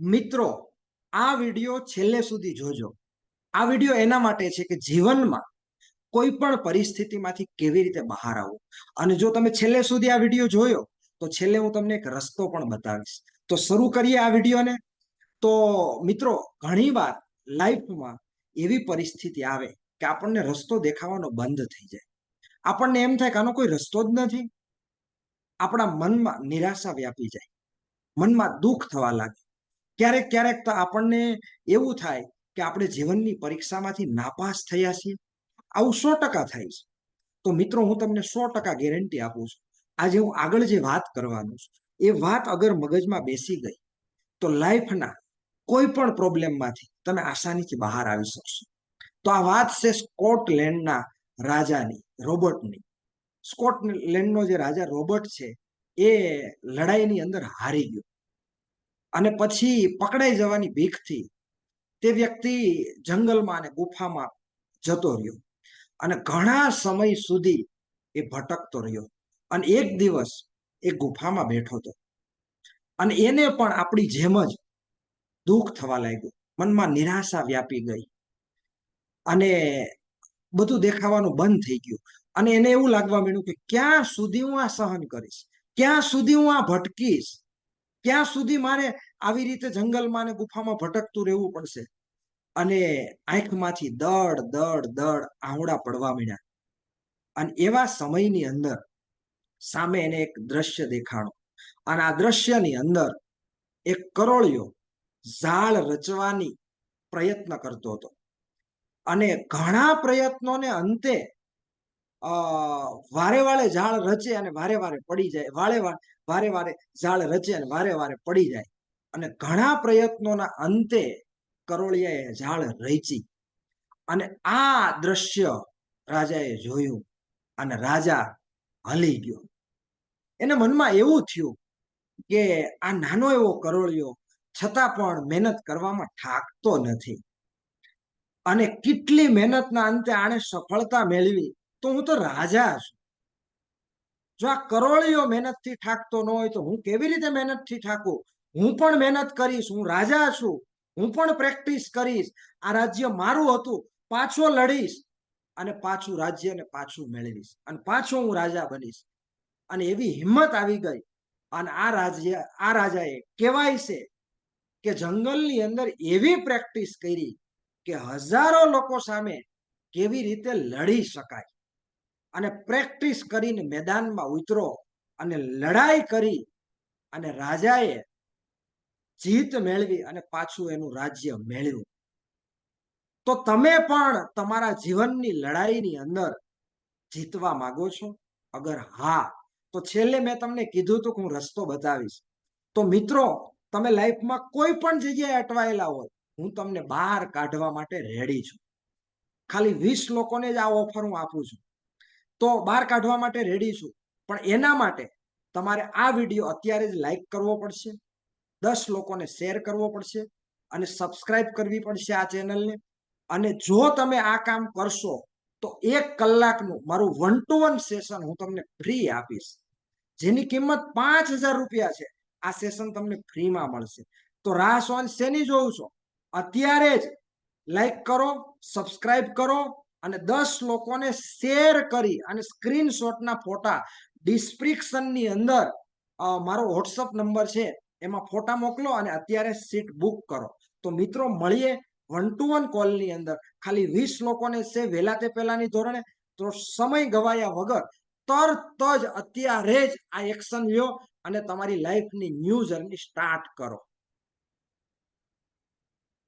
મિત્રો, આ વીડિયો છેલ્લે સુધી જોજો. આ વીડિયો એના માટે છે કે જીવનમાં કોઈ પણ પરિસ્થિતિમાંથી કેવી રીતે બહાર આવવું. અને જો તમે છેલ્લે સુધી આ વીડિયો જોયો, તો છેલ્લે હું તમને એક રસ્તો પણ બતાવીશ. તો શરૂ કરીએ આ વિડીયોને. તો મિત્રો, ઘણીવાર લાઈફમાં એવી પરિસ્થિતિ આવે કે આપણને રસ્તો દેખાવાનો બંધ થઈ જાય. આપણને એમ થાય કે આનો કોઈ રસ્તો જ નથી. આપણા મનમાં નિરાશા વ્યાપી જાય. મનમાં દુઃખ થવા લાગે. ક્યારેક ક્યારેક તો આપણને એવું થાય કે આપણે જીવનની પરીક્ષામાંથી નાપાસ થયા છીએ. આવું સો ટકા થાય છે. તો મિત્રો, હું તમને સો ટકા ગેરંટી આપું છું. આજે હું આગળ જે વાત કરવાનું છું, એ વાત અગર મગજમાં બેસી ગઈ, તો લાઈફના કોઈ પણ પ્રોબ્લેમમાંથી તમે આસાનીથી બહાર આવી શકશો. તો આ વાત છે સ્કોટલેન્ડના રાજાની, રોબર્ટની. સ્કોટલેન્ડનો જે રાજા રોબર્ટ છે, એ લડાઈની અંદર હારી ગયો. અને પછી પકડાઈ જવાની ભીખથી તે વ્યક્તિ જંગલમાં અને ગુફામાં જતો રહ્યો. અને ઘણા સમય સુધી એ ભટકતો રહ્યો. અને એક દિવસ એ ગુફામાં બેઠો હતો. અને એને પણ આપણી જેમ જ દુઃખ થવા લાગ્યું. મનમાં નિરાશા વ્યાપી ગઈ. અને બધું દેખાવાનું બંધ થઈ ગયું. અને એને એવું લાગવા માંડ્યું કે ક્યાં સુધી હું આ સહન કરીશ? ક્યાં સુધી હું આ ભટકીશ? ક્યાં સુધી મારે આવી રીતે જંગલમાં ને ગુફામાં ભટકતું રહેવું પડશે. અને આંખમાંથી દડ દડ દડ આહોડા પડવા માંડ્યા. અને એવા સમયની અંદર સામે એને એક દ્રશ્ય દેખાણો. અને આ દ્રશ્યની અંદર એક કરોળિયો ઝાડ રચવાની પ્રયત્ન કરતો હતો. અને ઘણા પ્રયત્નોને અંતે વારે વારે ઝાડ રચે અને વારે વારે પડી જાય. વારે વારે વારે ઝાડ રચે અને વારે વારે પડી જાય. અને ઘણા પ્રયત્નોના અંતે કરોળિયાએ ઝાડ રચી. અને આ દ્રશ્ય રાજાએ જોયું અને રાજા હલી ગયો. એને મનમાં એવું થયું કે આ નાનો એવો કરોળિયો છતાં પણ મહેનત કરવામાં થાકતો નથી. અને કેટલી મહેનતના અંતે આને સફળતા મેળવી તો હું તો રાજા છું. જો આ કરોળિયો મહેનતથી ઠાકતો ન હોય તો હું કેવી રીતે મહેનતથી ઠાકું? હું પણ મહેનત કરીશ, હું રાજા છું, હું પણ પ્રેક્ટિસ કરીશ, આ રાજ્ય મારું હતું, પાછો લડીશ અને પાછું રાજ્ય ને પાછું મેળવીશ અને પાછો હું રાજા બનીશ. અને એવી હિંમત આવી ગઈ અને આ રાજ્ય, આ રાજાએ કહેવાય છે કે જંગલની અંદર એવી પ્રેક્ટિસ કરી કે હજારો લોકો સામે કેવી રીતે લડી શકાય. અને પ્રેક્ટિસ કરીને મેદાનમાં ઉતરો અને લડાઈ કરી અને રાજાએ જીત મેળવી અને પાછું એનું રાજ્ય મેળવ્યું. તો તમે પણ તમારા જીવનની લડાઈની અંદર જીતવા માંગો છો? અગર હા, તો છેલ્લે મેં તમને કીધું હતું કે હું રસ્તો બતાવીશ. તો મિત્રો, તમે લાઈફમાં કોઈ પણ જગ્યાએ અટવાયેલા હોય, હું તમને બહાર કાઢવા માટે રેડી છું. ખાલી વીસ લોકોને જ આ ઓફર હું આપું છું. તો બહાર કાઢવા માટે રેડી છું. પણ એના માટે તમારે આ વીડિયો અત્યારે જ લાઈક કરવો પડશે, દસ લોકોને શેર કરવો પડશે અને સબસ્ક્રાઇબ કરવી પડશે આ ચેનલને અને જો તમે આ કામ કરશો તો એક કલાકનું મારું વન ટુ વન સેશન હું તમને ફ્રી આપીશ. જેની કિંમત પાંચ હજાર રૂપિયા છે. આ સેશન તમને ફ્રીમાં મળશે. તો રાહ સોન શેની જોઉં છો? અત્યારે જ લાઈક કરો સબસ્ક્રાઇબ કરો અને દસ લોકોને શેર કરી અને સ્ક્રીનશોટના ફોટા ડિસ્ક્રિપ્શનની અંદર મારો વોટ્સઅપ નંબર છે, એમાં ફોટા મોકલો અને અત્યારે સીટ બુક કરો. તો મિત્રો, મળીએ વન ટુ વન કોલની અંદર. ખાલી વીસ લોકોને છે, વહેલા તે પહેલાની ધોરણે. તો સમય ગવાયા વગર તરત જ અત્યારે જ આ એક્શન લ્યો અને તમારી લાઈફની ન્યૂ જર્ની સ્ટાર્ટ કરો.